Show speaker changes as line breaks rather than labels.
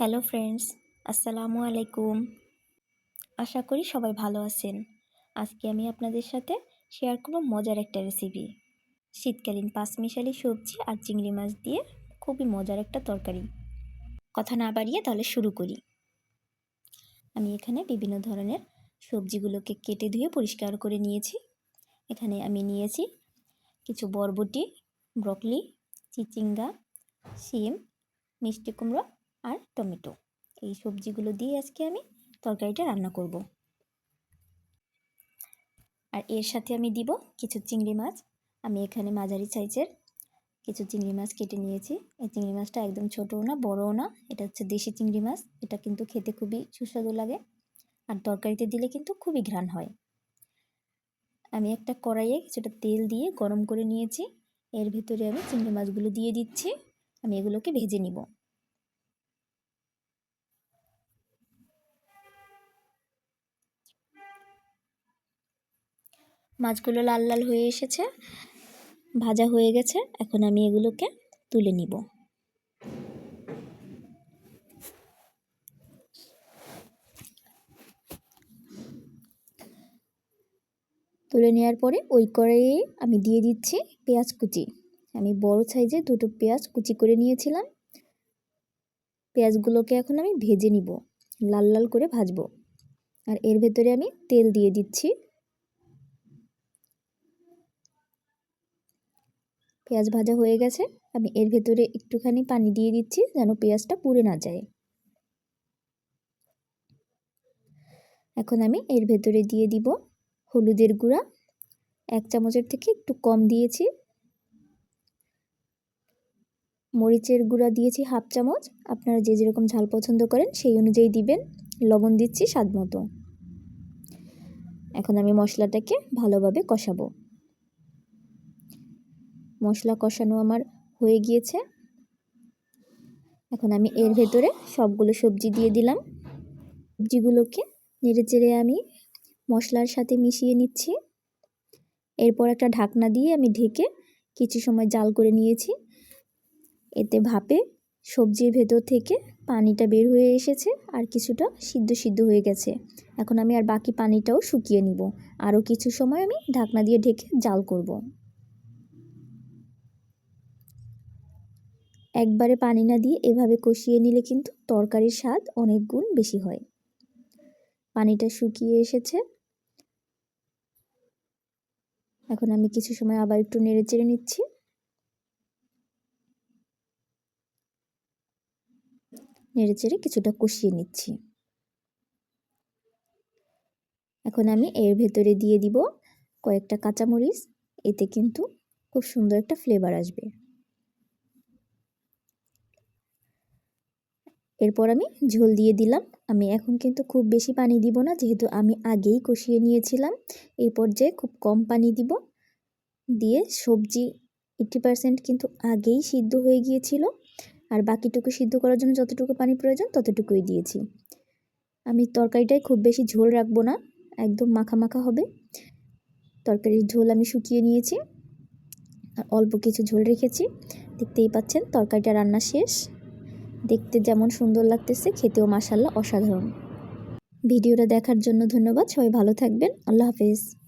Hello friends, আসসালামু আলাইকুম। আশা করি সবাই ভালো আছেন। আজকে আমি আপনাদের সাথে শেয়ার করব মজার একটা রেসিপি শীতকালীন পাঁচমিশালি সবজি আর চিংড়ি মাছ দিয়ে খুবই মজার একটা তরকারি। কথা না বাড়িয়ে তাহলে শুরু করি। আমি এখানে বিভিন্ন ধরনের সবজিগুলোকে কেটে ধুয়ে পরিষ্কার করে নিয়েছি। এখানে আমি নিয়েছি কিছু বরবটি, ব্রকলি, চিচিঙ্গা, শিম, মিষ্টি কুমড়ো আর টমেটো। এই সবজিগুলো দিয়ে আজকে আমি তরকারিটা রান্না করব। আর এর সাথে আমি দিব কিছু চিংড়ি মাছ। আমি এখানে মাঝারি সাইজের কিছু চিংড়ি মাছ কেটে নিয়েছি। এই চিংড়ি মাছটা একদম ছোটও না, বড়ও না। এটা হচ্ছে দেশি চিংড়ি মাছ। এটা কিন্তু খেতে খুবই সুস্বাদু লাগে। আর তরকারিতে দিলে কিন্তু খুবই ঘ্রাণ হয়। আমি একটা কড়াইয়ে কিছুটা তেল দিয়ে গরম করে নিয়েছি। এর ভেতরে আমি চিংড়ি মাছগুলো দিয়ে দিচ্ছি। আমি এগুলোকে ভেজে নিব। মাছগুলো লাল লাল হয়ে এসেছে, ভাজা হয়ে গেছে, এখন আমি এগুলোকে তুলে নিব। তুলে নেওয়ার পরে ওই কড়াইয়ে আমি দিয়ে দিচ্ছি পেঁয়াজ কুচি। আমি বড় সাইজে দুটো পেঁয়াজ কুচি করে নিয়েছিলাম। পেঁয়াজগুলোকে এখন আমি ভেজে নিব, লাল লাল করে ভাজবো। আর এর ভেতরে আমি তেল দিয়ে দিচ্ছি। পেঁয়াজ ভাজা হয়ে গেছে। আমি এর ভেতরে একটুখানি পানি দিয়ে দিচ্ছি যেন পেঁয়াজটা পুড়ে না যায়। এখন আমি এর ভেতরে দিয়ে দিব হলুদের গুঁড়া। এক চামচের থেকে একটু কম দিয়েছি। মরিচের গুঁড়া দিয়েছি হাফ চামচ। আপনারা যে যেরকম ঝাল পছন্দ করেন সেই অনুযায়ী দিবেন। লবণ দিচ্ছি স্বাদ মতো। এখন আমি মশলাটাকে ভালোভাবে কষাবো। মশলা কষানো আমার হয়ে গিয়েছে। এখন আমি এর ভেতরে সবগুলো সবজি দিয়ে দিলাম। সবজিগুলোকে নেড়ে চেড়ে আমি মশলার সাথে মিশিয়ে নিচ্ছি। এরপর একটা ঢাকনা দিয়ে আমি ঢেকে কিছু সময় জাল করে নিয়েছি। এতে ভাপে সবজির ভেতর থেকে পানিটা বের হয়ে এসেছে আর কিছুটা সিদ্ধ সিদ্ধ হয়ে গেছে। এখন আমি আর বাকি পানিটাও শুকিয়ে নিব। আরও কিছু সময় আমি ঢাকনা দিয়ে ঢেকে জাল করব। একবারে পানি না দিয়ে এভাবে কষিয়ে নিলে কিন্তু তরকারির স্বাদ অনেক গুণ বেশি হয়। পানিটা শুকিয়ে এসেছে। এখন আমি কিছু সময় আবার একটু নেড়ে চেড়ে নিচ্ছি। নেড়ে চেড়ে কিছুটা কষিয়ে নিচ্ছি। এখন আমি এর ভেতরে দিয়ে দিব কয়েকটা কাঁচামরিচ। এতে কিন্তু খুব সুন্দর একটা ফ্লেভার আসবে। এরপর আমি ঝোল দিয়ে দিলাম। আমি এখন কিন্তু খুব বেশি পানি দিব না, যেহেতু আমি আগেই কষিয়ে নিয়েছিলাম। এই পর্যায়ে খুব কম পানি দিব। দিয়ে সবজি এইটি পারসেন্ট কিন্তু আগেই সিদ্ধ হয়ে গিয়েছিল। আর বাকিটুকু সিদ্ধ করার জন্য যতটুকু পানি প্রয়োজন ততটুকুই দিয়েছি। আমি তরকারিটায় খুব বেশি ঝোল রাখব না, একদম মাখা মাখা হবে। তরকারির ঝোল আমি শুকিয়ে নিয়েছি। আর অল্প কিছু ঝোল রেখেছি। দেখতেই পাচ্ছেন তরকারিটা রান্না শেষ। দেখতে যেমন সুন্দর লাগতেছে, খেতেও মাসাল্লাহ অসাধারণ। ভিডিওটা দেখার জন্য ধন্যবাদ, সবাই ভালো থাকবেন, আল্লাহ হাফেজ।